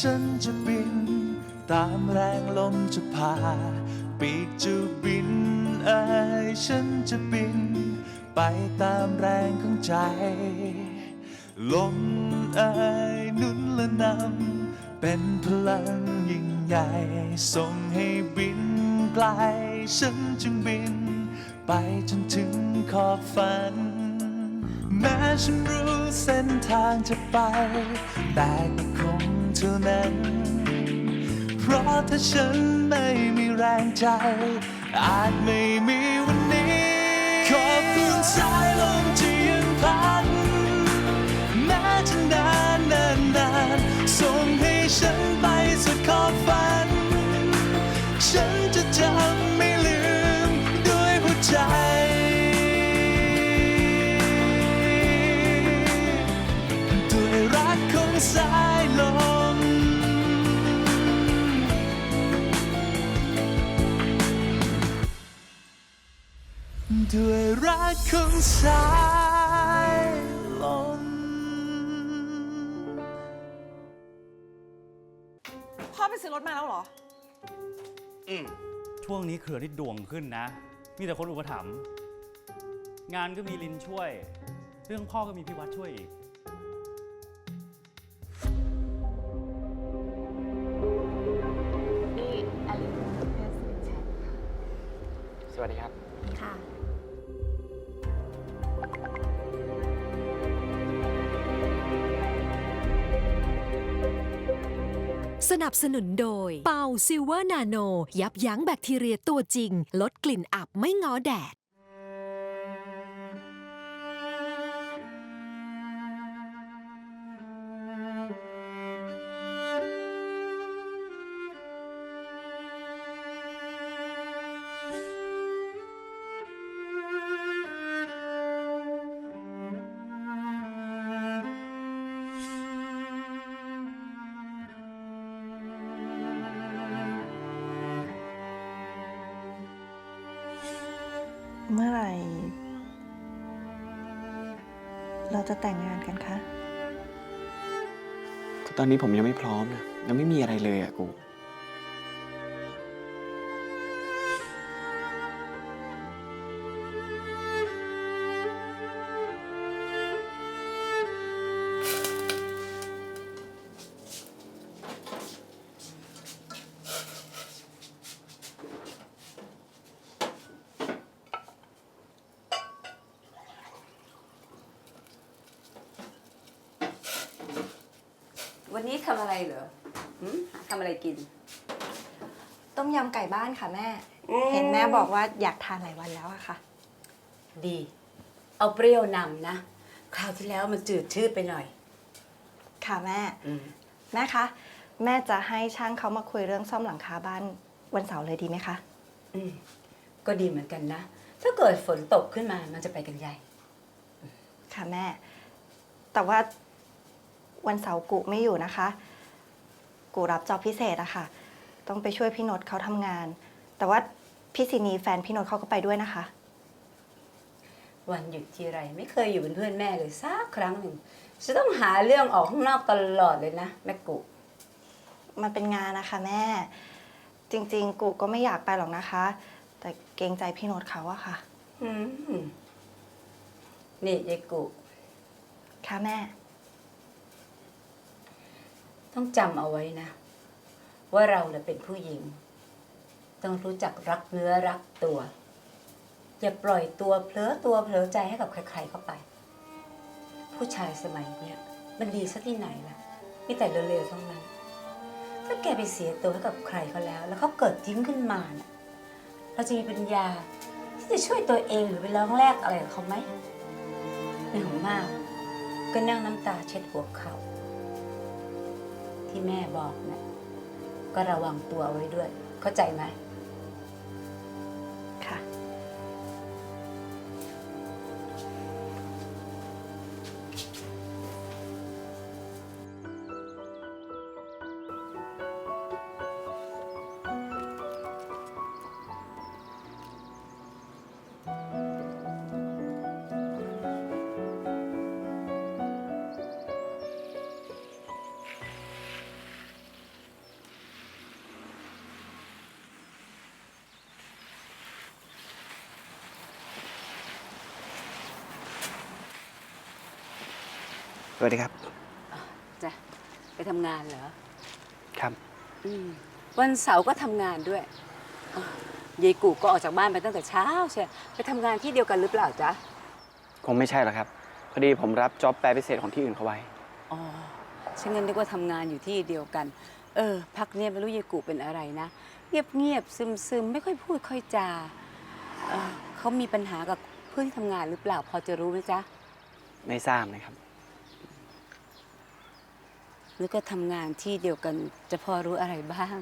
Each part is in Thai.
ฉันจะบิน ตามแรงลมจะพา ปีกจะบินเอ่ยฉันจะบิน ไปตามแรงของใจ ลมเอ่ยหนุนและนำเป็นพลังยิ่งใหญ่ ส่งให้บินไกล ฉันจึงบิน ไปจนถึงขอบฝัน แม้ฉันรู้เส้นทางจะไป แต่ก็คง เท่านั้น เพราะถ้าฉันไม่มีแรงใจ อาจไม่มีวันนี้ ขอบคุณใจ ดของสายลม พ่อไปซื้อรถมาแล้วเหรอ ช่วงนี้เครือนี่ดวงขึ้นนะ มีแต่คนอุปถัมภ์งานก็มีลินช่วย เรื่องพ่อก็มีพี่วัดช่วยอีก สนับสนุนโดยเปาซิลเวอร์นาโน ยับยั้งแบคทีเรียตัวจริง ลดกลิ่นอับไม่ง้อแดด จะแต่งงานกันคะ ตอนนี้ผมยังไม่พร้อมนะยังไม่มีอะไรเลยอะกู วันนี้ทำอะไรเหรอหืมทำอะไรกิน ต้มยำไก่บ้านค่ะแม่เห็นแม่บอกว่าอยากทานหลายวันแล้วอะค่ะ ดี เอาเปรี้ยวนำนะ คราวที่แล้วมันจืดชืดไปหน่อย ค่ะแม่ อืม แม่คะ แม่จะให้ช่างเขามาคุยเรื่องซ่อมหลังคาบ้านวันเสาร์เลยดีไหมคะ อืม ก็ดีเหมือนกันนะ ถ้าเกิดฝนตกขึ้นมามันจะไปกันใหญ่ ค่ะแม่ แต่ว่า วันเสาร์กุไม่อยู่นะคะ กูรับจอบพิเศษอะค่ะ ต้องไปช่วยพี่นศเขาทำงาน แต่ว่าพี่สินีแฟนพี่นศเขาก็ไปด้วยนะคะ วันหยุดทีไรไม่เคยอยู่เป็นเพื่อนแม่เลยสักครั้งหนึ่งจะต้องหาเรื่องออกข้างนอกตลอดเลยนะแม่กุมันเป็นงานนะคะแม่ จริง ๆ กูก็ไม่อยากไปหรอกนะคะ แต่เกรงใจพี่โนตเขาอะค่ะ อืมนี่ยายกุค่ะแม่ ต้องจำเอาไว้นะ ว่าเราเน่ะเป็นผู้หญิง ต้องรู้จักรักเนื้อรักตัว อย่าปล่อยตัวเพลอตัวเพลอใจให้กับใครๆเข้าไป ผู้ชายสมัยเนี้ยมันดีซะที่ไหนล่ะมีแต่เร็วๆทั้งนั้นถ้าแกไปเสียตัวให้กับใครเขาแล้ว แล้วเขาเกิดทิ้งขึ้นมาน่ะเราจะมีปัญญาที่จะช่วยตัวเองหรือไปร้องแลกอะไรกับเขาไหมเหนื่อยมาก ก็นั่งน้ำตาเช็ดหัวเขา่า ที่แม่บอกนะก็ระวังตัวไว้ด้วย เข้าใจไหม สวัสดีครับจ้ะไปทำงานเหรอครับอืมวันเสาร์ก็ทำงานด้วยอะยายกูก็ออกจากบ้านไปตั้งแต่เช้าใช่ไปทำงานที่เดียวกันหรือเปล่าจ๊ะคงไม่ใช่หรอกครับ พอดีผมรับจ็อบแปลพิเศษของที่อื่นเขาไว้ อ๋อฉันงั้นนึกว่าทำงานอยู่ที่เดียวกัน เออ พักเนี้ยไม่รู้ยายกูเป็นอะไรนะเงียบเงียบซึมซึมไม่ค่อยพูดค่อยจาเออเขามีปัญหากับเพื่อนที่ทำงานหรือเปล่าพอจะรู้ไหมจ๊ะ ไม่ทราบนะครับ นึกว่าทำงานที่เดียวกันจะพอรู้อะไรบ้าง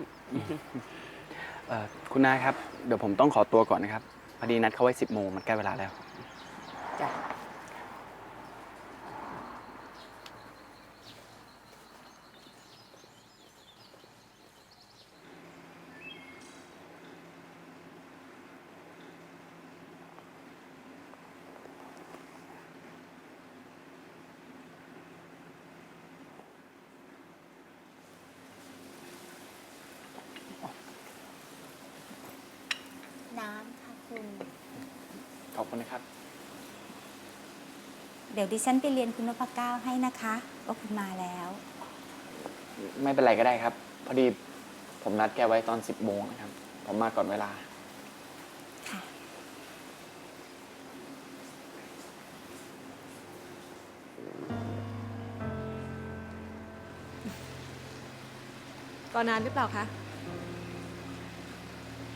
เอ่อคุณนายครับ เดี๋ยวผมต้องขอตัวก่อนนะครับ พอดีนัดเขาไว้ 10โมงมันใกล้เวลาแล้ว จ้ะ น้ำค่ะคุณ ขอบ คุณนะครับ เดี๋ยวดิฉันไปเรียนคุณนพเก้าให้นะคะว่าคุณมาแล้ว ไม่เป็นไรก็ได้ครับ พอดีผมนัดแกไว้ตอน10โมงนะครับ ผมมาก่อนเวลา ค่ะ ก่อนนานหรือเปล่าคะ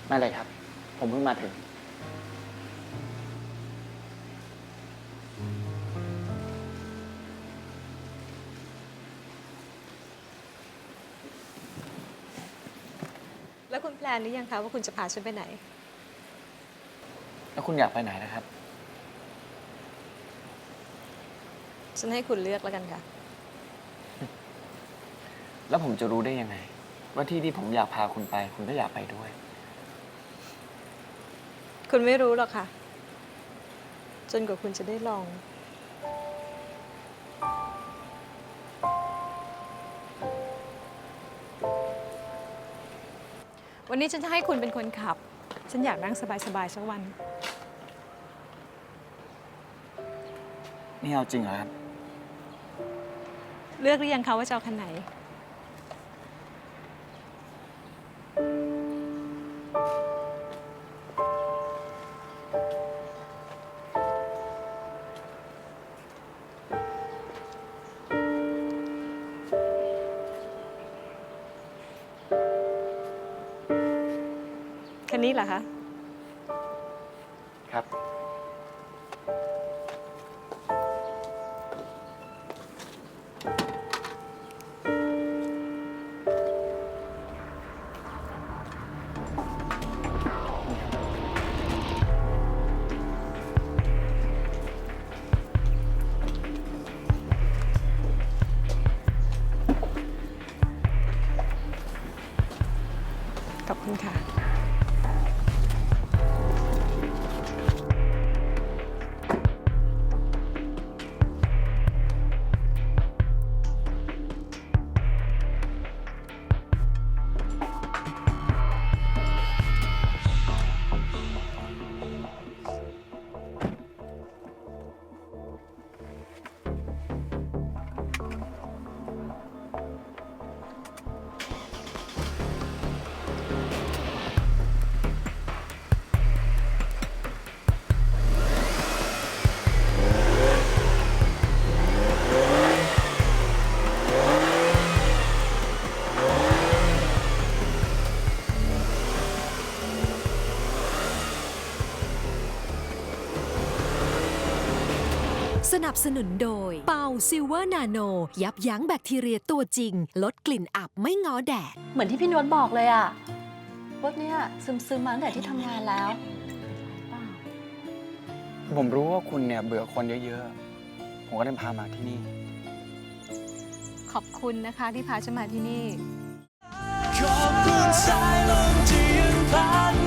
ไม่เลยครับ ผมเพิ่งมาถึง แล้วคุณแพลนหรือยังคะว่าคุณจะพาฉันไปไหน แล้วคุณอยากไปไหนนะครับ ฉันให้คุณเลือกแล้วกันค่ะ แล้วผมจะรู้ได้ยังไง ว่าที่ที่ผมอยากพาคุณไป คุณก็อยากไปด้วย คุณไม่รู้หรอกค่ะ จนกว่าคุณจะได้ลอง วันนี้ฉันจะให้คุณเป็นคนขับ ฉันอยากนั่งสบายๆสักวัน นี่เอาจริงเหรอครับ เลือกหรือยังคะว่าจะเอาคันไหน เหรอคะ ครับ ขอบคุณค่ะ นับสนุนโดย เปาซิลเวอร์นาโน ยับยั้งแบคทีเรียตัวจริง ลดกลิ่นอับไม่ง้อแดด เหมือนที่พี่นวดบอกเลยอะว่าเนี่ยซึมซึมๆมาตั้งแต่ที่ทำงานแล้ว ผมรู้ว่าคุณเนี่ยเบื่อคนเยอะๆ ผมก็เลยพามาที่นี่ ขอบคุณนะคะที่พาฉันมาที่นี่ ขอบคุณสายลมที่ยังพัด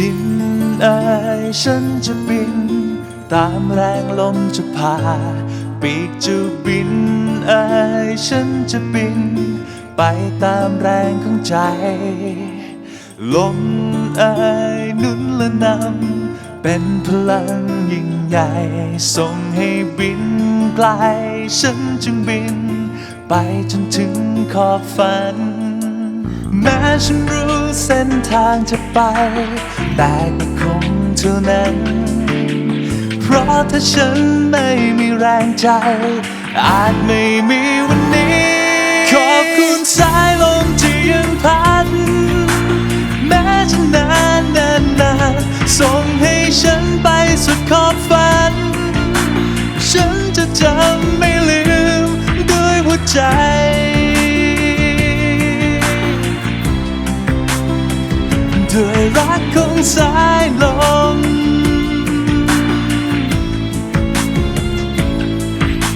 บินเอ่ยฉันจะบิน ตามแรงลมจะพา ปีกจะบินเอ่ยฉันจะบิน ไปตามแรงของใจ ลมเอ่ยหนุนและนำเป็นพลังยิ่งใหญ่ ส่งให้บินไกล ฉันจึงบิน ไปจนถึงขอบฝัน แม้ฉันรู้เส้นทางจะไป แต่ก็คงเท่านั้น เพราะถ้าฉันไม่มีแรงใจ อาจไม่มีวัน รักของสายลม